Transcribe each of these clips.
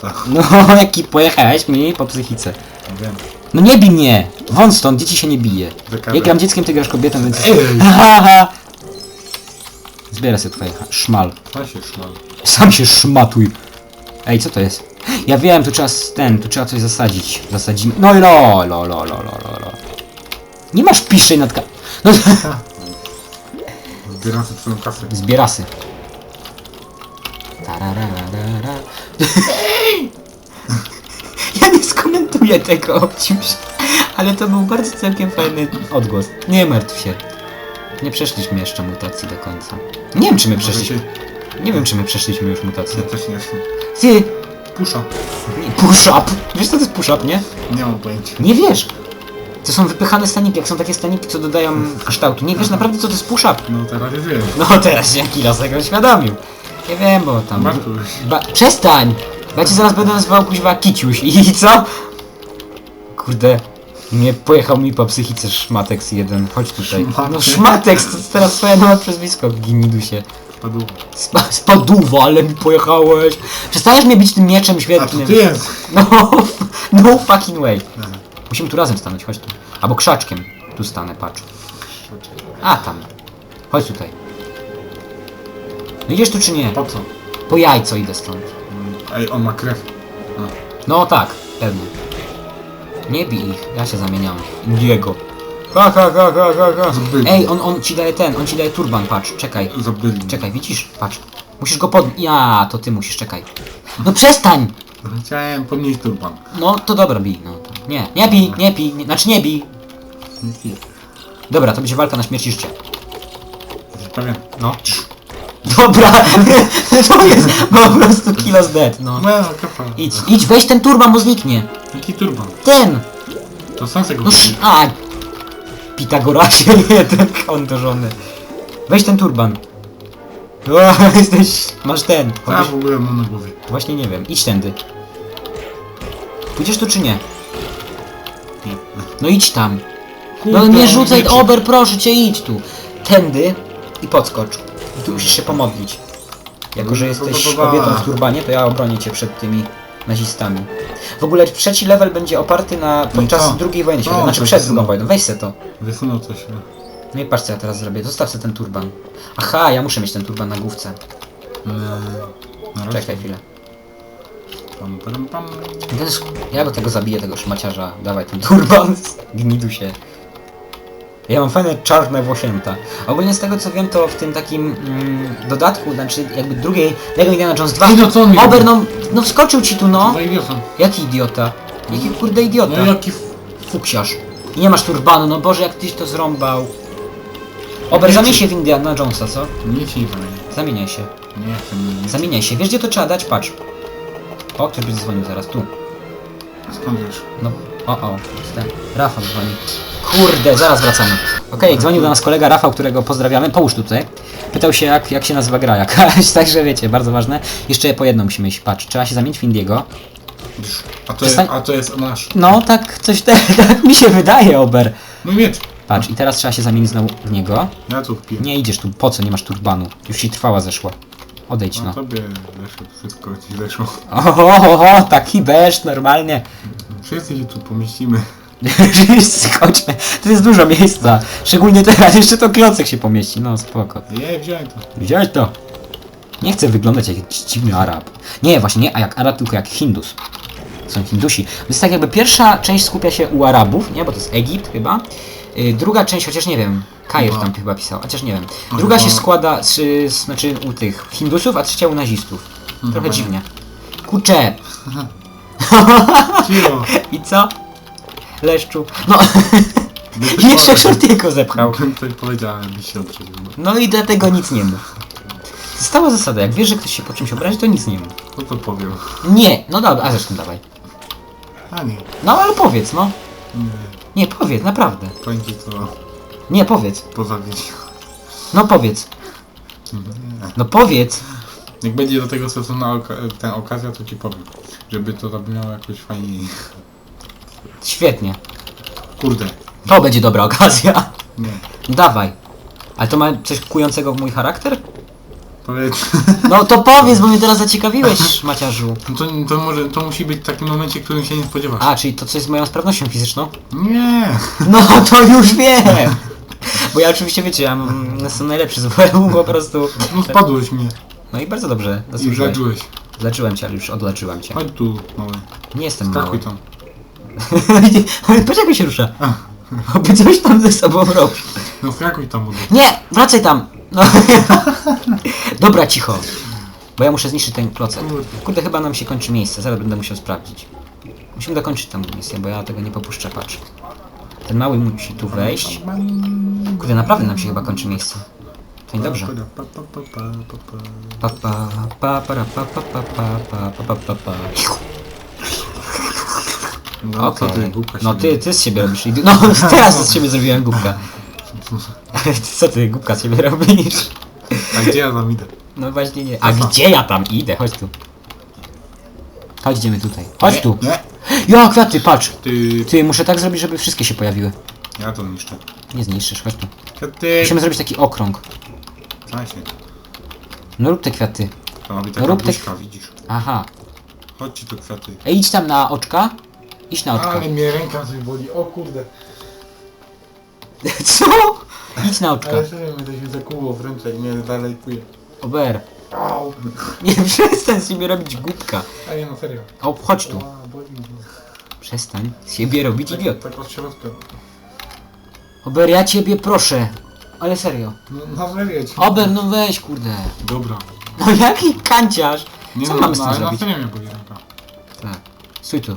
Tak, No, jaki pojechałeś mi po psychice. wiem. No nie bij mnie! Wąt stąd, dzieci się nie bije. Zakazać. Jak gram dzieckiem, ty grasz kobietą, więc... Ej! Ha, ha. Zbieraj sobie twoje ha- szmal. Się szmal. Sam się szmatuj. Ej, co to jest? Ja wiem, tu trzeba s- ten, tu trzeba coś zasadzić. Zasadzimy. No i lo, lo, lo, lo, lo, lo, lo. Nie masz piszej nad ka... No, Zbieram sobie twoją kasę. zbierasy. Tarararara. Nie skomentuję tego, obciuś. Ale to był bardzo całkiem fajny odgłos. Nie martw się. Nie przeszliśmy jeszcze mutacji do końca. Nie wiem, czy my przeszliśmy. Nie wiem, czy my przeszliśmy już mutację. Też nie wiem. Ty! Pusza. Push-up! Wiesz co to jest push-up, nie? Nie mam pojęcia. Nie wiesz! To są wypychane staniki, jak są takie staniki, co dodają kształtu. Nie wiesz naprawdę, co to jest push-up. No teraz już wiem. No teraz się Kilos tego uświadomił. Nie wiem, bo tam... Bartuś. Ba przestań! Ja cię zaraz będę nazywał kuźwa Kiciuś i co? Kurde. Nie pojechał mi po psychice Szmatex jeden. Chodź tutaj. No Szmatex, to teraz twoje nowe przezwisko, Ginidusie. Wpadł. Spa spaduwa, ale mi pojechałeś. Przestaniesz mnie bić tym mieczem A świetnym. ty jest. No, no fucking way. Musimy tu razem stanąć, chodź tu. Albo krzaczkiem. Tu stanę, patrz. A, tam. Chodź tutaj. No idziesz tu czy nie? Po co? Po jajco idę stąd. Ej, on ma krew. No tak, pewnie. Nie bij ich, ja się zamieniam. Indiego. Ha ha ha ha ha ha. Ej, on, on ci daje ten, on ci daje turban, patrz, czekaj. Zabyli. Czekaj, widzisz? Patrz. Musisz go pod... Ja, to ty musisz, czekaj. No przestań! Chciałem podnieść turban. No to dobra, bij, no. Nie, nie bij, nie bij, nie, znaczy nie bij. Dobra, to będzie walka na śmierć i życie. Jesteś pewien? No. Dobra, to jest po prostu kilos dead, no. No, kapa. Idź, idź, weź ten turban, bo zniknie. Jaki turban? Ten! To sam sobie go No sz... A! Pitagorasie jeden kondorzony. Weź ten turban. O, jesteś... Masz ten. Chodź, w ogóle mam na głowie? właśnie nie wiem. Idź tędy. Pójdziesz tu czy nie? Nie. No idź tam. Kurde, No nie on rzucaj, ober, proszę cię, idź tu. Tędy i podskocz. Tu musisz się pomodlić. Jako, że jesteś kobietą w turbanie, to ja obronię cię przed tymi nazistami. W ogóle trzeci level będzie oparty na podczas co? drugiej wojny Co? światowej, znaczy przed drugą wojną. Weź se to. Wysunął coś. no. No i patrz co ja teraz zrobię. Zostaw sobie ten turban. Aha, ja muszę mieć ten turban na główce. Eee. Czekaj chwilę. Pam, pam, pam. Ja go tego zabiję, tego szmaciarza. Dawaj ten turban. Gnidu się. Ja mam fajne czarne włosięta. Ogólnie z tego co wiem, to w tym takim mm, dodatku, znaczy jakby drugiej Lego Indiana Jones 2. Ej, no co on mi Ober, no, no wskoczył ci tu, no. Za. Jaki idiota? Jaki kurde idiota? No jaki f... Fuksiarz. I nie masz turbanu, no Boże, jak tyś to zrąbał. Ober, zamień się w Indiana Jonesa, co? Nie się nie zamienię. Zamieniaj się. Nie chcę mnie. Zamieniaj się. Wiesz gdzie to trzeba dać? Patrz. O, ktoś będzie dzwonił zaraz. Tu. Skąd wiesz? No. O, o. ten. Rafał dzwoni. Kurde, zaraz wracamy. Okej, dzwonił do nas kolega Rafał, którego pozdrawiamy. Połóż tu tutaj. Pytał się jak, jak się nazywa gra jakaś, także wiecie, bardzo ważne. Jeszcze po jedną musimy iść. Patrz, trzeba się zamienić w Indiego. A to, jest, Przestań- a to jest nasz. No, tak, coś te, tak mi się wydaje, Ober. Mój miecz. Patrz, i teraz trzeba się zamienić znowu w niego. Ja tu wpiję. Nie idziesz tu, po co? Nie masz turbanu. Już ci trwała zeszła. Odejdź No no. tobie weszło, wszystko ci weszło. Ohohoho, taki beszcz, normalnie. Wszyscy się tu pomieścimy. Skoczmy. To jest dużo miejsca. Szczególnie teraz, jeszcze to klocek się pomieści. No spoko. Nie, wziąłem to. Widziałeś to? Nie chcę wyglądać jak jakiś dziwny Arab. Nie, właśnie nie, a jak Arab, tylko jak Hindus. Są Hindusi. Jest tak jakby pierwsza część skupia się u Arabów, nie? Bo to jest Egipt chyba. Yy, druga część, chociaż nie wiem, Chyba. tam chyba pisał, chociaż nie wiem. Druga chyba- się składa z, z, znaczy u tych Hindusów, a trzecia u nazistów. Trochę nie. dziwnie. Kurczę! Cicho. I co? Leszczu. No, jeszcze ktoś Shortiego zepchał. powie- Ktoś powiedział, byś się oprzedził. No i dlatego nic nie mów. Stała zasada, jak wiesz, że ktoś się po czymś obrazi, to nic nie mów. Co to powiem? Nie, no dobra, a zresztą dawaj. A nie. No ale powiedz, no. Nie. Nie, powiedz, naprawdę. Ci to Nie, powiedz. poza. No powiedz. Nie. No powiedz. Jak będzie do tego stosowna oka ta okazja, to ci powiem. Żeby to zabrzmiało jakoś fajniej. Świetnie. Kurde. To będzie dobra okazja. Nie. Dawaj. Ale to ma coś kującego w mój charakter? Powiedz. No to powiedz, bo mnie teraz zaciekawiłeś, Maciarzu. No to, to może, to musi być w takim momencie, którym się nie spodziewasz. A, czyli to coś z moją sprawnością fizyczną? Nie! No to już wiem! Bo ja oczywiście wiecie, ja mm, jestem najlepszy z WM po prostu. No spadłeś mnie No i bardzo dobrze, i zasłużyłeś. zażyłeś. Leczyłem cię, ale już odleczyłem cię. Chodź tu, mały. Nie jestem mały. Skakuj tam. Patrz jak się rusza. Oby coś tam ze sobą robi. No skakuj tam, młody. Nie! Wracaj tam! No. Dobra, cicho. Bo ja muszę zniszczyć ten klocek. Kurde, chyba nam się kończy miejsce, zaraz będę musiał sprawdzić. Musimy dokończyć tę misję, bo ja tego nie popuszczę, patrz. Ten mały musi tu wejść. Kurde, naprawdę nam się chyba kończy miejsce. To niedobrze. Pa, pa, pa, pa, pa, pa. Pa, pa, pa, para, pa, pa, pa, pa, pa, pa, pa, pa. No Okej. ty, głupka No ty, ty z siebie robisz. idy- No teraz z siebie zrobiłem głupka. Co ty głupka z siebie robisz? A gdzie ja tam idę? No właśnie nie. A gdzie ja tam idę? Chodź tu. Chodź, idziemy tutaj. Chodź tu. Nie. Ja, kwiaty, patrz. Ty, Ty, muszę tak zrobić, żeby wszystkie się pojawiły. ja to niszczę. Nie zniszczysz, chodź tu. Ty, Musimy zrobić taki okrąg. Słuchaj się. No rób te kwiaty. To ma być No taka rób te- buźka, widzisz. Aha. Chodź ci tu kwiaty. Ej, idź tam na oczka. Idź na oczka. Ale mnie ręka coś boli, o kurde. Co? Idź na oczka. Ale serio, mnie to się zakuło w ręce i mnie dalej puje. Ober. Au. Nie przestań z siebie robić głupka. A nie no serio. O, chodź tu. A, boli mnie. Przestań z siebie robić idiot. Tak od środka. Ober, ja ciebie proszę. Ale serio. No na serio ci. Ober, no weź, kurde. Dobra. No jaki kanciarz? Nie Co no, mamy z no, tym ale na zrobić? serio mnie boli ręka. Tak. Stój tu.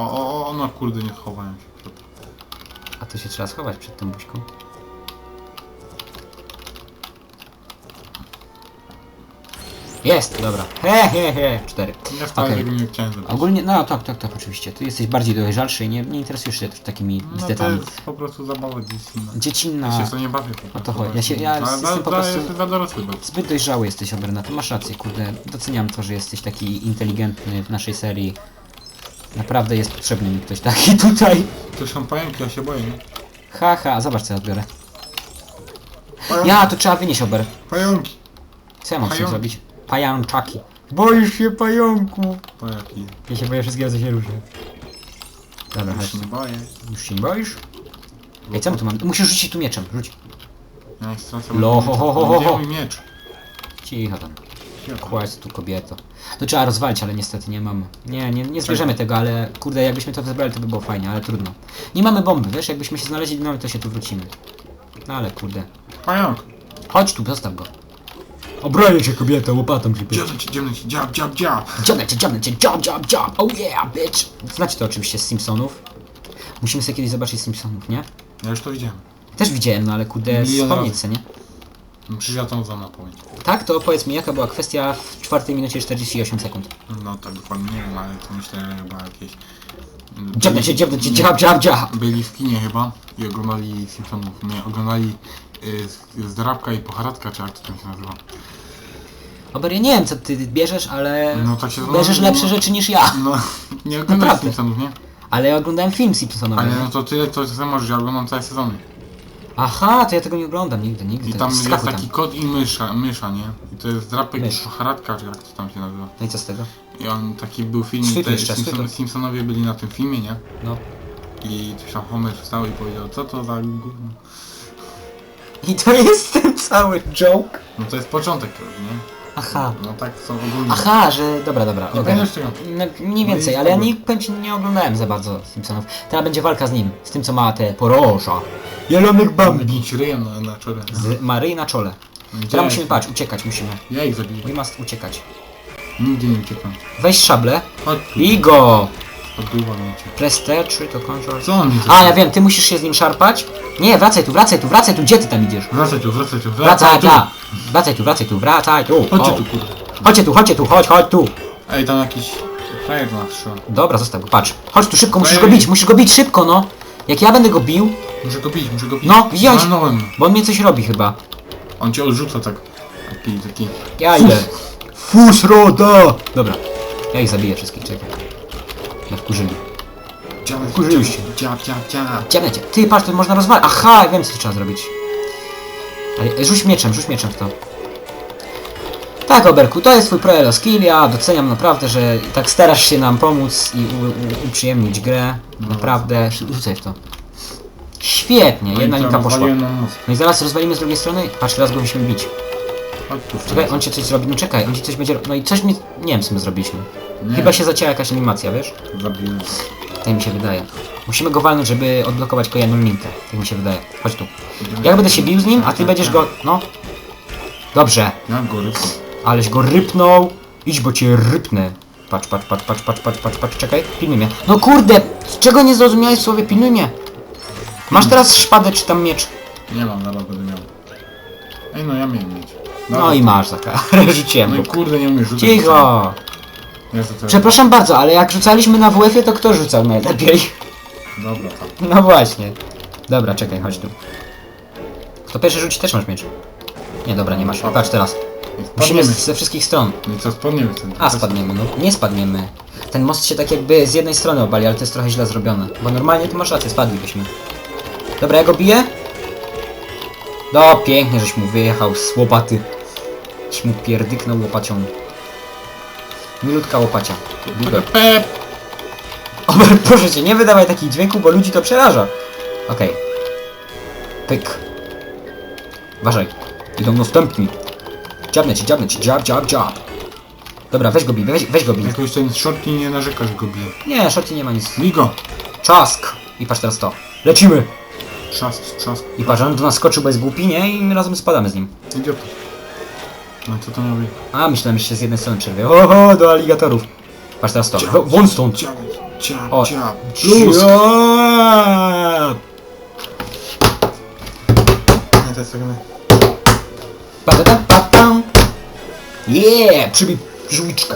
O, o, o, no kurde, nie schowałem się przed. A to się trzeba schować przed tą buźką. Jest, dobra. He, he, he. Cztery. Ja wcale Okej. tego nie chciałem zrobić. Ogólnie, no tak, tak, tak, oczywiście. Ty jesteś bardziej dojrzalszy i nie, nie interesujesz się takimi No to bzdetami. jest po prostu zabawa dziecinna. Dziecinna. Ja się w to nie bawię po to prostu. Ja się- ja Ale jestem dla- po dla- prostu- jestem. Zbyt dojrzały jesteś, Oberna, ty masz rację, kurde. Doceniam to, że jesteś taki inteligentny w naszej serii. Naprawdę jest potrzebny mi ktoś taki tutaj. To są pająki, ja się boję, nie? Haha, zobacz co ja odbiorę. Pająki. Ja, to trzeba wynieść, Ober. Pająki. Co ja mam z tym Pająki. zrobić? Pajączaki. Boisz się pająku. Pająki. Ja się boję wszystkiego, co się ruszy. Dobra, Ja chodź. się nie boję. Już się nie boisz? Ej, co my tu mamy? Musisz rzucić tu mieczem, rzuć. Ja stracę. Lo, ho, ho, ho, ho, Gdzie ho. mój miecz? Cicho tam. Kładź tu kobieto. To trzeba rozwalić, ale niestety nie mamy. Nie, nie, nie zbierzemy tego, ale kurde, jakbyśmy to zebrali, to by było fajnie, ale trudno. Nie mamy bomby, wiesz, jakbyśmy się znaleźli, no to się tu wrócimy. No ale kurde. Pająk. Chodź tu, zostaw go. Obronię cię kobieta, łopatą się Dziabnę ci, dziabnę ci, dziab, dziab, dziab. Dziabnę cię, dziabnę cię, dziab, dziab, dziab, oh yeah, bitch! Znacie to oczywiście z Simpsonów. Musimy sobie kiedyś zobaczyć Simpsonów, nie? Ja już to widziałem. Też widziałem, no ale kurde, Milion wspomnieć razy. se, nie? Przecież ja to znam na pamięć. Tak, to powiedz mi, jaka była kwestia w 4 minucie 48 sekund. No tak dokładnie nie wiem, ale to myślę, że chyba jakieś... Dziabnę cię, dziabnę cię, dziab, dziab, dziab! Byli w kinie chyba i oglądali Simpsonów. Nie, oglądali y, Zdrabka i Pocharatka, czy jak to tam się nazywa. Ober, ja nie wiem co ty bierzesz, ale No tak się bierzesz no, lepsze no. rzeczy niż ja. No, nie Naprawdę. Simpsonów, nie? Ale ja oglądałem film Simpsonowy. Ale no to tyle, to co możesz, ja oglądam całe sezony. Aha, to ja tego nie oglądam nigdy, nigdy. I tam jest skakuj taki kot i mysza, mysza, nie? I to jest Zdrabek i Mysz. Pocharatka, czy jak to tam się nazywa. No i co z tego? I on taki był film, te jeszcze, Simpson. Simpsonowie byli na tym filmie, nie? No. I coś tam Homer wstał i powiedział, co to za gówno? I to jest ten cały joke? No to jest początek, nie? Aha. No tak są ogólnie. Aha, że... Dobra, dobra, Nie okej. pamiętasz tego? No, mniej No i więcej, ale ja nie, powiem ci, nie oglądałem za bardzo Simpsonów. Teraz będzie walka z nim, z tym co ma te porosza. Jelonek. Jakiś ryjem na, na czole. Z Maryi na czole. Gdzie Teraz musimy, patrz, uciekać musimy. Ja ich zabiję. We must uciekać. Nigdzie nie uciekam. Weź szablę Chodź tu. i go! Odbywa mnie cię. Press T3 to control. Co on mi A, ja wiem, ty musisz się z nim szarpać. Nie, wracaj tu, wracaj tu, wracaj tu, gdzie ty tam idziesz? Wracaj tu, wracaj tu, Wracaj tu. Wracaj tu, wracaj tu, wracaj tu! Chodźcie O. tu, kurde. Chodźcie tu, chodźcie tu, chodź, chodź tu! Ej, tam jakiś frajer strzela. Dobra, zostaw go, patrz. Chodź tu szybko, musisz go bić, musisz go bić szybko, no! Jak ja będę go bił, Muszę go bić, muszę go bić. No, wziąć. Walnąłem. bo on mnie coś robi chyba. On cię odrzuca tak. Taki, taki. Ja idę. Fusroda! Dobra, ja ich zabiję wszystkich, czekaj. Na wkurzyli. Dziab, Wkurzyli się. Dziab, dziab, dziab. Ciemne cię. Ty, patrz, to można rozwalić. Aha, wiem co trzeba zrobić. Ale, e, rzuć mieczem, rzuć mieczem w to. Tak, Oberku, to jest twój pro skill, ja doceniam naprawdę, że tak starasz się nam pomóc i u, u, uprzyjemnić grę. No. Naprawdę, rzucaj w to. Świetnie, jedna No i linka poszła. No i zaraz rozwalimy z drugiej strony. Patrz, teraz go musimy bić. Czekaj, on ci coś zrobi, no czekaj, on ci coś będzie... No i coś mi... Nie wiem, co my zrobiliśmy. Nie, Chyba się zacięła jakaś animacja, wiesz? Zabiłem. Tak mi się wydaje. Musimy go walnąć, żeby odblokować kolejną linkę. Tak mi się wydaje. Chodź tu. Ja będę się bił z nim, a ty będziesz go... No. Dobrze. Ja go rypnę. Aleś go rypnął. Idź, bo cię rypnę. Patrz, patrz, patrz, patrz, patrz, patrz, patrz, patrz, czekaj, pilnuj mnie. No kurde, czego nie zrozumiałeś w słowie pilnuj mnie? Masz teraz szpadę czy tam miecz? Nie mam, zaraz będę miał. Ej, no ja miałem mieć. No i masz taka. Rzuciłem No i kurde, nie umiesz rzucać. Cicho! Ja. Przepraszam bardzo, ale jak rzucaliśmy na WF-ie, to kto rzucał najlepiej? Dobra. No właśnie. Dobra, czekaj, chodź tu. Kto pierwszy rzuci, też masz miecz. Nie, dobra, nie masz. Patrz teraz. Musimy Spadniemy. ze wszystkich stron. No i co, spadniemy ten. A, spadniemy, no. Nie spadniemy. Ten most się tak jakby z jednej strony obali, ale to jest trochę źle zrobione. Bo normalnie to masz rację, spadlibyśmy. Dobra, ja go biję. No, pięknie, żeś mu wyjechał z łopaty. Żeś mu pierdyknął łopacią. Milutka łopacia. Biber. Pep! Ober, proszę cię, nie wydawaj takich dźwięków, bo ludzi to przeraża. Okej. Pyk. Uważaj. Idą następni. Dziabnę ci, dziabnę ci, dziab, dziab, dziab. Dobra, weź go bij, weź, weź go bij. Jakoś ten shorty nie narzeka, że go bije. Nie, szorty nie ma nic. Ligo! Czask! I patrz teraz to. Lecimy! Trzask, trzask. I patrz, on do nas skoczył, bo jest głupi, nie? I my razem spadamy z nim. Idiot. No co to być? A, myślałem, że się z jednej strony przerwie. Oho, do aligatorów. Patrz teraz to. W- Won stąd! Ciap, ciap, O. ciap. Nie, to jest tak... Pa, pa, pa, pa, pam. Yeah! Przybij żółwiczka.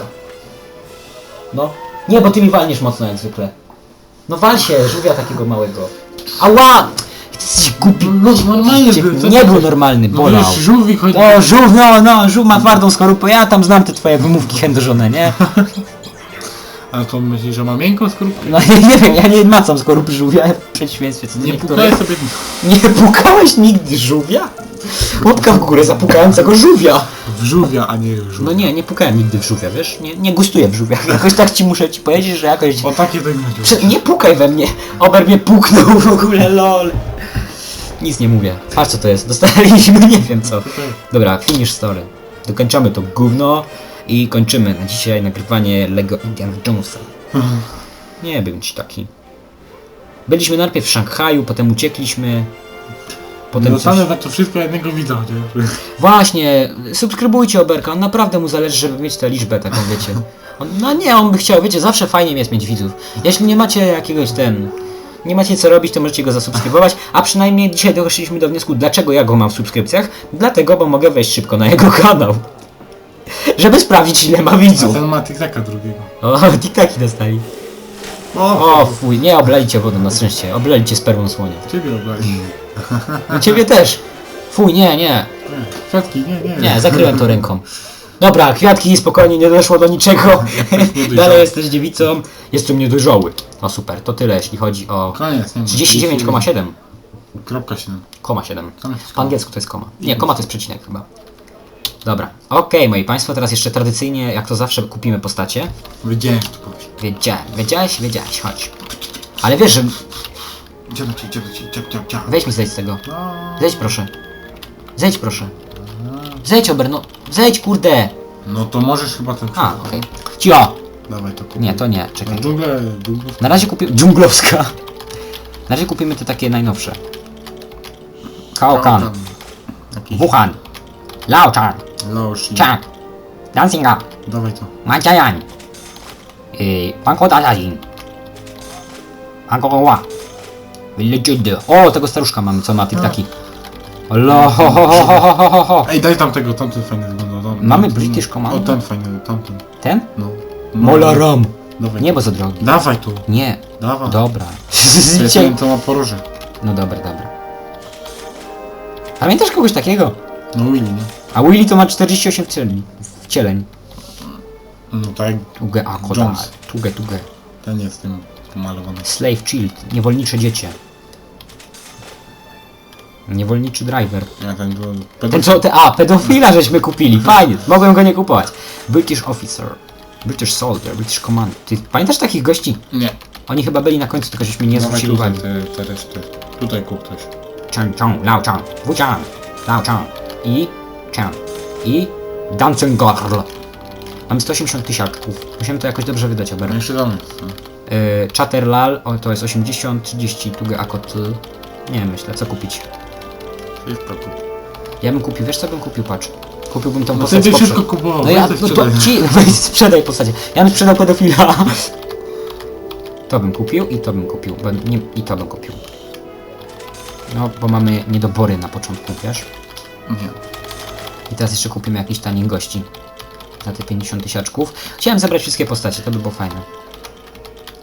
No. Nie, bo ty mi walniesz mocno jak zwykle. No wal się, żółwia takiego małego. Ała! Jesteś głupi. No, normalny Cię- był, co Nie był chcesz? normalny, No bolał. wiesz, żółwik chodzi... O, żółw, no, no, żółw ma twardą skorupę, ja tam znam te twoje wymówki chędożone, nie? Ale to myślisz, że ma miękką skorupkę? No ja nie wiem, ja nie macam skorupy żółwia w przeciwieństwie co do Nie niektórych. pukaj sobie... Nie pukałeś nigdy żółwia? Łapka w górę za pukającego żółwia. W żółwia, a nie żółwia. No nie, nie pukałem nigdy w żółwia, wiesz? Nie, nie gustuję w żółwiach. Jakoś tak ci muszę ci powiedzieć, że jakoś... O takie to chodzi. Prze- nie pukaj we mnie! Ober mnie puknął w ogóle, lol. Nic nie mówię. Patrz co to jest. Dostaliśmy nie wiem co. Dobra, finish story. Dokończamy to gówno i kończymy na dzisiaj nagrywanie Lego Indiana Jonesa. Nie był ci taki. Byliśmy najpierw w Szanghaju, potem uciekliśmy. Potem coś... Dostanę za to wszystko jednego widza chociaż. Właśnie, subskrybujcie Oberka, on naprawdę mu zależy, żeby mieć tę liczbę taką, wiecie. On, no nie, on by chciał, wiecie, zawsze fajnie jest mieć widzów. Jeśli nie macie jakiegoś ten... Nie macie co robić, to możecie go zasubskrybować, a przynajmniej dzisiaj doszliśmy do wniosku, dlaczego ja go mam w subskrypcjach. Dlatego, bo mogę wejść szybko na jego kanał. Żeby sprawdzić, ile ma A widzów. ten ma tiktaka drugiego. O, tiktaki dostali. O, fuj, nie oblejcie wodą na szczęście, oblejcie spermą słonia. Ciebie oblali. No ciebie też. Fuj, nie, nie. Nie, Kwiatki, nie, nie. Nie, zakryłem to ręką. Dobra, kwiatki, spokojnie, nie doszło do niczego. Dalej jesteś dziewicą. Jestem niedojrzały. O super, to tyle jeśli chodzi o Koniec, nie ma. 39,7. Kropka 7. Koma 7. Tam jest Po angielsku to jest koma. Nie, koma to jest przecinek chyba. Dobra, okej moi państwo, teraz jeszcze tradycyjnie, jak to zawsze kupimy postacie. Wiedziałem, że to powiesz. Wiedziałem, wiedziałeś, wiedziałeś, chodź. Ale wiesz, że... Dziadu ci, dziadu ci, ciap, ciap, ciap. Weź mi zejdź z tego. No. Zejdź proszę. Zejdź proszę. Zejdź Ober, no. Zejdź kurde. No to możesz chyba ten A, okej. Cio! Dawaj to kup. Nie, to nie, czekaj. Dżunglę, dżunglę. Na razie kupimy... Dżunglowska. Na razie kupimy te takie najnowsze. Kaokan, Wuhan, Laochan, Laoshi. Chang, Dansinga, Dawaj to. Majayan, yy, Bangkok Dajin, Bangkok Legend. O, tego staruszka mamy, co ma tiktaki. Allah, ho, ho, ho, ho, ho, ho, ho. Ej, daj tamtego, tamten fajny wygląda. Tam, Mamy tam- British Commando? O, ten fajny, tamten. Ten? No. Molaram. Dawaj. Nie, bo za drogi. Dawaj tu. Nie, Dawaj. dobra. To ten, co ma poroże. No dobra, dobra. Pamiętasz kogoś takiego? No Willy, nie? A Willy to ma 48 wcieleń. Wcieleń. No tak Tuge, a koda. Jones. Tuge, tuge. ten jest tym pomalowany. Slave Child. Niewolnicze dziecię. Niewolniczy driver. Ja ten był... Ten co, te, a, pedofila żeśmy kupili, fajnie, mogłem go nie kupować. British officer, British soldier, British command. Ty pamiętasz takich gości? Nie. Oni chyba byli na końcu, tylko żeśmy nie Dawaj zwrócili tutaj uwagi. te, te reszty. Tutaj kup coś. Chang Chong, Lao Chang, Wu Chang, Lao Chang i Chang i Dancing Girl. Mamy 180 tysiaczków. Musimy to jakoś dobrze wydać, No Ober. jeszcze damy. co? Yy, Chatterlal, o, to jest 80, 30, Tuge Akotl. Nie wiem, myślę, co kupić. Wszystko kup. Ja bym kupił, wiesz co bym kupił, patrz. Kupiłbym tą No postać ty z wszystko poprzed- kupował. No ja, no to ci, weź sprzedaj postacie. Ja bym sprzedał pedofila. To bym kupił i to bym kupił, bo nie, i to bym kupił. No, bo mamy niedobory na początku, wiesz? Nie. I teraz jeszcze kupimy jakichś tanich gości. Za te 50 tysiaczków. Chciałem zebrać wszystkie postacie, to by było fajne.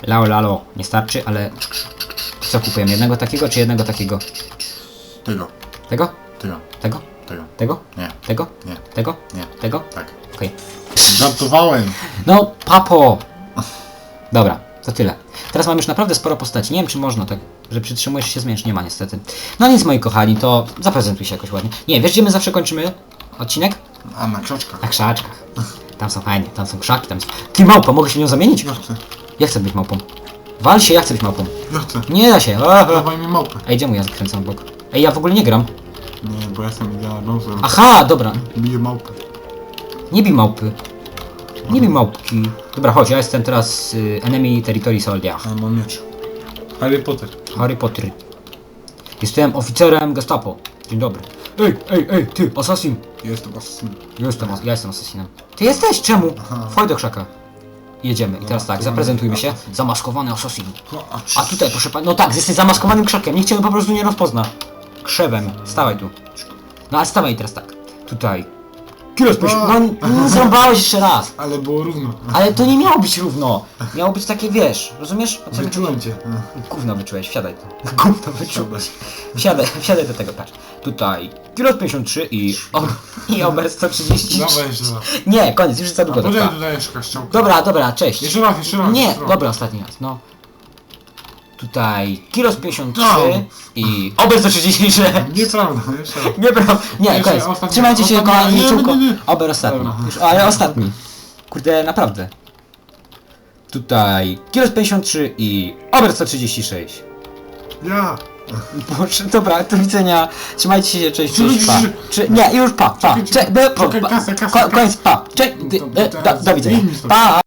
Lao lalo, nie starczy, ale... Co kupujemy? Jednego takiego, czy jednego takiego? Tego. Tego? Tego. Tego? Tego. Tego? Nie. Tego? Nie. Tego? Nie. Tego? Tak. Okej. Żartowałem. No, papo! Dobra, to tyle. Teraz mam już naprawdę sporo postaci. Nie wiem, czy można tak, że przytrzymujesz się zmienisz. Nie ma niestety. No nic, moi kochani, to zaprezentuj się jakoś ładnie. Nie, wiesz, gdzie my zawsze kończymy odcinek? A na krzaczkach. Na krzaczkach. Tam są fajnie, tam są krzaki, tam są... Ty małpa, mogę się nią zamienić? Ja chcę. Ja chcę być małpą. Wal się, ja chcę być małpą. Ja chcę. Nie da się. Dawaj mi małpę. Ej, gdzie mu ja zakręcam bok? Ej, ja w ogóle nie gram. Nie, bo ja jestem Indiana Jonesem. Aha, dobra. Biję małpę. Nie bij małpy. Nie bij małpki. Dobra, chodź, ja jestem teraz y, Enemy Territory Soldier. A mam miecz. Harry Potter. Harry Potter. Jestem oficerem Gestapo. Dzień dobry. Ej, ej, ej, ty, assassin. Jestem asesynem. Ja jestem, ja jestem asesinem. Ty jesteś? Czemu? Aha. Wchodź do krzaka. Jedziemy. I teraz tak, zaprezentujmy się. Zamaskowany asasin. A tutaj, proszę pana, no tak, jesteś zamaskowanym krzakiem. Nikt cię po prostu nie rozpozna. Krzewem. Stawaj tu. No ale stawaj teraz tak. Tutaj. Kilo spójrz. No, no zrąbałeś jeszcze raz. Ale było równo. Ale to nie miało być równo. Miało być takie, wiesz, rozumiesz? O co mi Wyczułem cię. Gówno wyczułeś, wsiadaj. Gówno wyczułeś. Siadaj. Wsiadaj, wsiadaj do tego, patrz. Tutaj kilo 53 i, o, i ober 130. Dawaj jeszcze raz. Nie, koniec, już za A długo poczekaj, trwa. tutaj jeszcze. Dobra, dobra, cześć. Jeszcze raz, jeszcze raz. Nie, jeszcze raz. dobra, ostatni raz, no. Tutaj kilo 53 No. i ober 133. Nieprawda, jeszcze raz. Nie, Jeszcze koniec. ostatni- Trzymajcie się, ostatni- kochani, nie, czułko. nie, nie. Ober ostatni. Dobra. Już, ale ostatni. Kurde, naprawdę. Tutaj kilo 53 i ober 136. Ja. Boże, dobra, do widzenia. Trzymajcie się, cześć, Czy- cześć, pa. czy- Czy, nie, już pa, pa. Czekaj, Cze, do, czekaj, pa, ko-. Koniec, pa. Cze, dy- To- e, to do, teraz do widzenia. zmieńmy sobie. Pa.